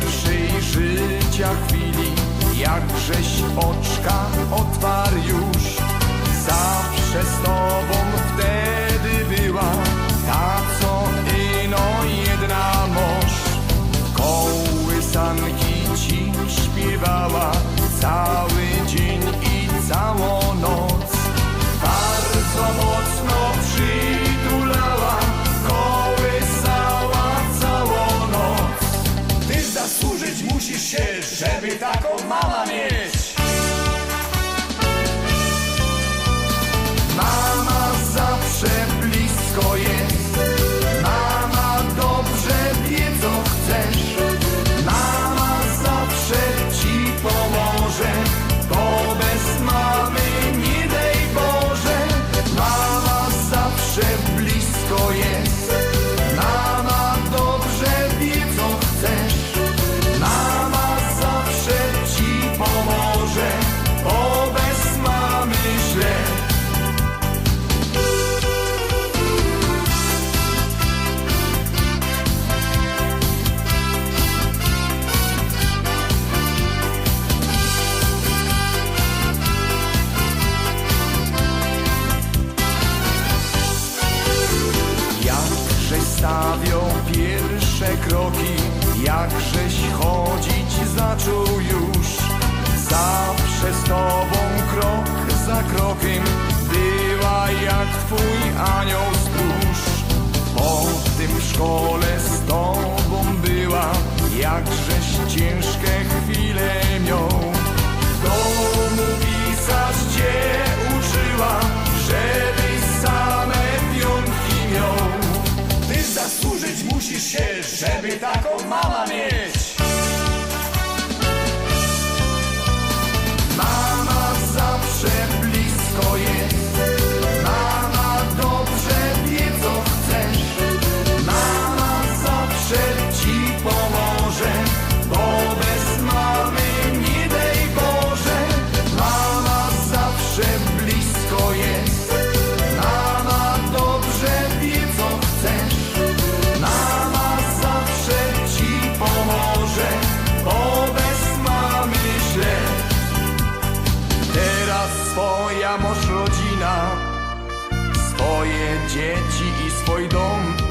pierwszej życia chwili, jakżeś oczka otwarł już zawsze z tobą. stawią pierwsze kroki, jakżeś chodzić zaczął już. Zawsze z tobą krok za krokiem była jak twój anioł stróż. Po tym szkole z tobą była, jakżeś ciężkie arrebentar com Mamma swoja mosz rodzina, swoje dzieci i swój dom.